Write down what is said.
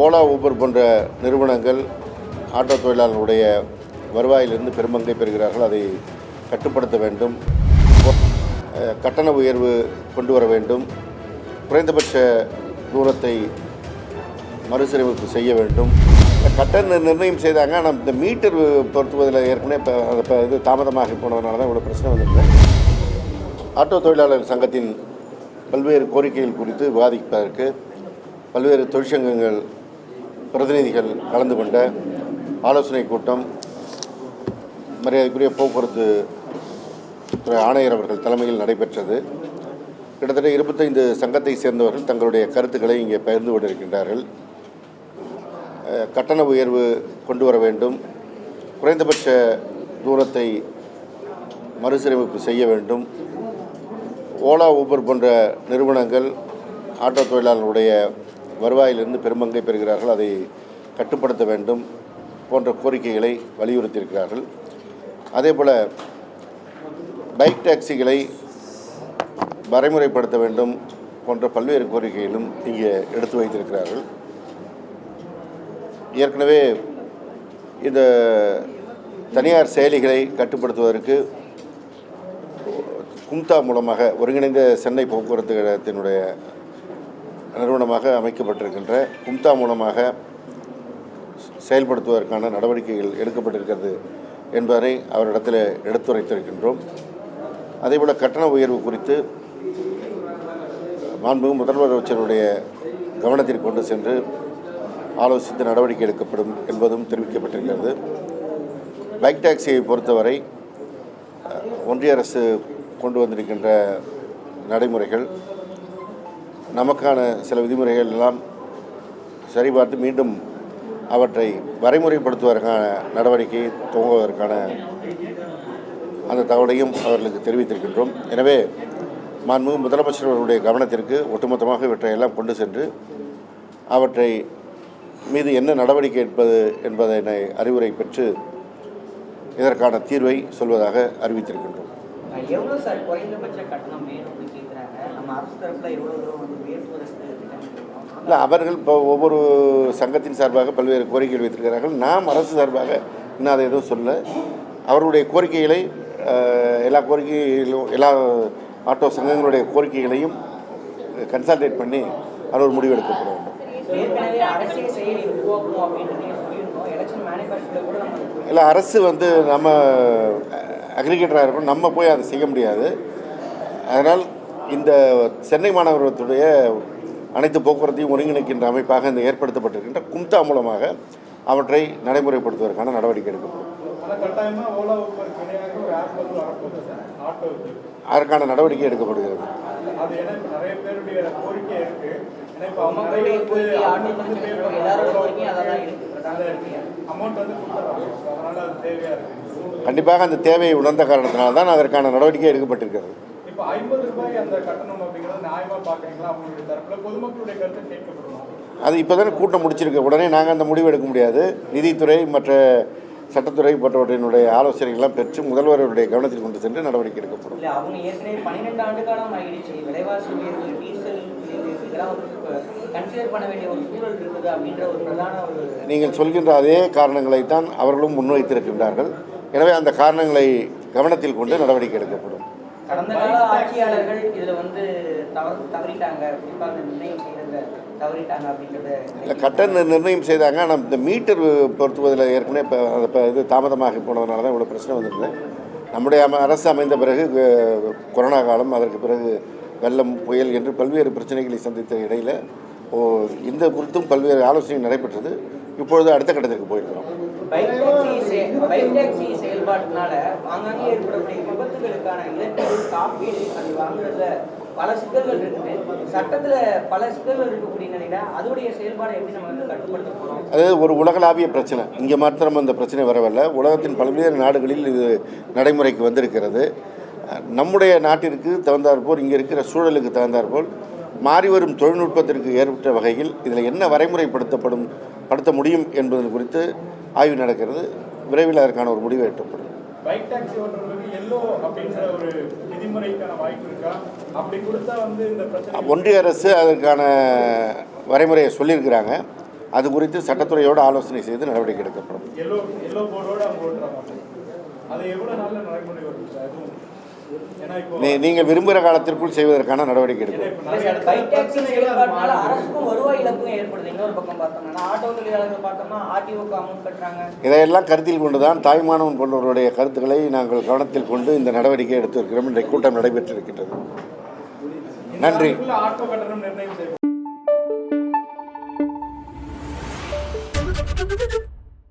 Ola Uber போன்ற நிறுவனங்கள் auto தொழிலாளர்களுடைய வருவாயிலிருந்து பெரும்பங்கை பெறுகிறார்கள். அதை கட்டுப்படுத்த வேண்டும். கட்டண உயர்வு கொண்டு வர வேண்டும். குறைந்தபட்ச தூரத்தை மறுசீரமைப்பு செய்ய வேண்டும். கட்டண நிர்ணயம் செய்தாங்க ஆனால் இந்த மீட்டர் பொருத்துவதில் ஏற்கனவே இப்போ இப்போ இது தாமதமாகி போனதுனால தான் இவ்வளோ பிரச்சனை வந்திருக்கு. ஆட்டோ தொழிலாளர் சங்கத்தின் பல்வேறு கோரிக்கைகள் குறித்து விவாதிப்பதற்கு பல்வேறு தொழிற்சங்கங்கள் பிரதிநிதிகள் கலந்து கொண்ட ஆலோசனை கூட்டம் மரியாதைக்குரிய போக்குவரத்து துறை ஆணையர் அவர்கள் தலைமையில் நடைபெற்றது. கிட்டத்தட்ட இருபத்தைந்து சங்கத்தை சேர்ந்தவர்கள் தங்களுடைய கருத்துக்களை இங்கே பகிர்ந்து கொண்டிருக்கின்றார்கள். கட்டண உயர்வு கொண்டு வர வேண்டும். குறைந்தபட்ச தூரத்தை மறுசீரமைப்பு செய்ய வேண்டும். ஓலா ஊபர் போன்ற நிறுவனங்கள் ஆட்டோ தொழிலாளர்களுடைய வருவாயிலிருந்து பெரும்பங்கை பெறுகிறார்கள் அதை கட்டுப்படுத்த வேண்டும் போன்ற கோரிக்கைகளை வலியுறுத்தியிருக்கிறார்கள். அதே போல் பைக் டாக்ஸிகளை வரைமுறைப்படுத்த வேண்டும் போன்ற பல்வேறு கோரிக்கைகளும் இங்கே எடுத்து வைத்திருக்கிறார்கள். ஏற்கனவே இந்த தனியார் செயலிகளை கட்டுப்படுத்துவதற்கு கும்தா மூலமாக ஒருங்கிணைந்த சென்னை போக்குவரத்து கழகத்தினுடைய நிறுவனமாக அமைக்கப்பட்டிருக்கின்ற கும்தா மூலமாக செயல்படுத்துவதற்கான நடவடிக்கைகள் எடுக்கப்பட்டிருக்கிறது என்பதை அவரிடத்தில் எடுத்துரைத்திருக்கின்றோம். அதேபோல் கட்டண உயர்வு குறித்து மாண்புமிகு முதல்வர் அமைச்சருடைய கவனத்திற்கு கொண்டு சென்று ஆலோசித்து நடவடிக்கை எடுக்கப்படும் என்பதும் தெரிவிக்கப்பட்டிருக்கிறது. பைக் டாக்ஸியை பொறுத்தவரை ஒன்றிய அரசு கொண்டு வந்திருக்கின்ற நடைமுறைகள் நமக்கான சில விதிமுறைகள் எல்லாம் சரிபார்த்து மீண்டும் அவற்றை வரைமுறைப்படுத்துவதற்கான நடவடிக்கை துவங்குவதற்கான அந்த தகவலையும் அவர்களுக்கு தெரிவித்திருக்கின்றோம். எனவே மாண்புமிகு முதலமைச்சர் அவர்களுடைய கவனத்திற்கு ஒட்டுமொத்தமாக இவற்றை எல்லாம் கொண்டு சென்று அவற்றை மீது என்ன நடவடிக்கை எடுப்பது என்பதனை அறிவுரை பெற்று இதற்கான தீர்வை சொல்வதாக அறிவித்திருக்கின்றோம். இல்லை அவர்கள் இப்போ ஒவ்வொரு சங்கத்தின் சார்பாக பல்வேறு கோரிக்கைகள் வைத்திருக்கிறார்கள். நாம் அரசு சார்பாக இன்னும் அதை எதுவும் சொல்ல அவர்களுடைய கோரிக்கைகளை எல்லா கோரிக்கைகளும் எல்லா ஆட்டோ சங்கங்களுடைய கோரிக்கைகளையும் கன்சல்டேட் பண்ணி அது ஒரு முடிவு எடுக்கப்பட வேண்டும் இல்லை அரசு வந்து நம்ம அக்ரிகேட்டராக இருக்கணும். நம்ம போய் அதை செய்ய முடியாது. அதனால் இந்த சென்னை மாநகரத்துடைய அனைத்து போக்குவரத்தையும் ஒருங்கிணைக்கின்ற அமைப்பாக இந்த ஏற்படுத்தப்பட்டிருக்கின்ற கும்தா மூலமாக அவற்றை நடைமுறைப்படுத்துவதற்கான நடவடிக்கை எடுக்கப்படும். அதற்கான நடவடிக்கை எடுக்கப்படுகிறது. கண்டிப்பாக அந்த தேவையை உணர்ந்த காரணத்தினால தான் அதற்கான நடவடிக்கை எடுக்கப்பட்டிருக்கிறது. இப்போ ஐம்பது ரூபாய் அந்த கட்டணம் அப்படிங்கிறது நியாயமா பாக்குறீங்களா அவங்களுடைய தரப்புல பொதுமக்களுடைய கருத்து கேட்கப்படணும். அது இப்போ தானே கூட்டம் முடிச்சிருக்கு உடனே நாங்கள் அந்த முடிவு எடுக்க முடியாது. நிதித்துறை மற்ற சட்டத்துறை போன்றவற்றினுடைய ஆலோசனைகள்லாம் பெற்று முதல்வருடைய கவனத்தில் கொண்டு சென்று நடவடிக்கை எடுக்கப்படும். இல்லை அவங்க ஏற்கனவே பன்னிரெண்டு ஆண்டு காலம் ஆகிடுச்சு விலைவாசி உயர்வு டீசல் உயர்வு இதெல்லாம் வந்து கன்சிடர் பண்ண வேண்டிய ஒரு சூழல் இருக்குது அப்படின்ற ஒரு பிரதான ஒரு நீங்கள் சொல்கின்ற அதே காரணங்களைத்தான் அவர்களும் முன்வைத்திருக்கின்றார்கள். எனவே அந்த காரணங்களை கவனத்தில் கொண்டு நடவடிக்கை எடுக்கப்படும். கடந்த கால ஆட்சியாளர்கள் இதுல வந்து தவறு தவறிட்டாங்க. குறிப்பா அந்த நிர்ணயம் செய்யறத தவறிட்டாங்க அப்படின்றத இல்லை கட்டண நிர்ணயம் செய்தாங்க. ஆனால் இந்த மீட்டர் பொருத்துவதில் ஏற்கனவே இப்போ அது இப்போ இது தாமதமாகி போனதுனால தான் இவ்வளோ பிரச்சனை வந்திருக்கு நம்முடைய அம- அரசு அமைந்த பிறகு கொரோனா காலம் அதற்கு பிறகு வெள்ளம் புயல் என்று பல்வேறு பிரச்சனைகளை சந்தித்த இடையில் ஓ இந்த குறித்தும் பல்வேறு ஆலோசனை நடைபெற்றது. இப்பொழுது அடுத்த கட்டத்திற்கு போயிருக்கிறோம். செயல்பாட்டினால ஆங்காங்கே ஏற்படக்கூடிய விபத்துகளுக்கான இழப்பீடு காப்பீடு அது வாங்குறதுல பல சிக்கல்கள் இருக்குது. சட்டத்துல பல சிக்கல்கள் இருக்கக்கூடிய நிலையில அதோடைய செயல்பாடை எப்படி நம்ம வந்து கட்டுப்படுத்த போறோம்? அது ஒரு உலகளாவிய பிரச்சனை. இங்கே மாத்திரம் அந்த பிரச்சனை வரவில்லை. உலகத்தின் பல்வேறு நாடுகளில் இது நடைமுறைக்கு வந்திருக்கிறது. நம்முடைய நாட்டிற்கு தகுந்தாற்போல் இங்கே இருக்கிற சூழலுக்கு தகுந்தாற்போல் மாறி வரும் தொழில்நுட்பத்திற்கு ஏற்பட்ட வகையில் இதில் என்ன வரைமுறைப்படுத்தப்படும் படுத்த முடியும் என்பது குறித்து ஆய்வு நடக்கிறது. விரைவில் அதற்கான ஒரு முடிவு எட்டப்படும் ஒன்றிய அரசு அதற்கான வரைமுறையை சொல்லியிருக்கிறாங்க. அது குறித்து சட்டத்துறையோடு ஆலோசனை செய்து நடவடிக்கை எடுக்கப்படும். நீங்கள் விரும்புகிற காலத்திற்குள் செய்வதற்கான நடவடிக்கை எடுக்கும். இதையெல்லாம் கருத்தில் கொண்டுதான் தாய்மானவன் போன்றவருடைய கருத்துக்களை நாங்கள் கவனத்தில் கொண்டு இந்த நடவடிக்கை எடுத்திருக்கிறோம். இன்றைய கூட்டம் நடைபெற்றிருக்கின்றது. நன்றி.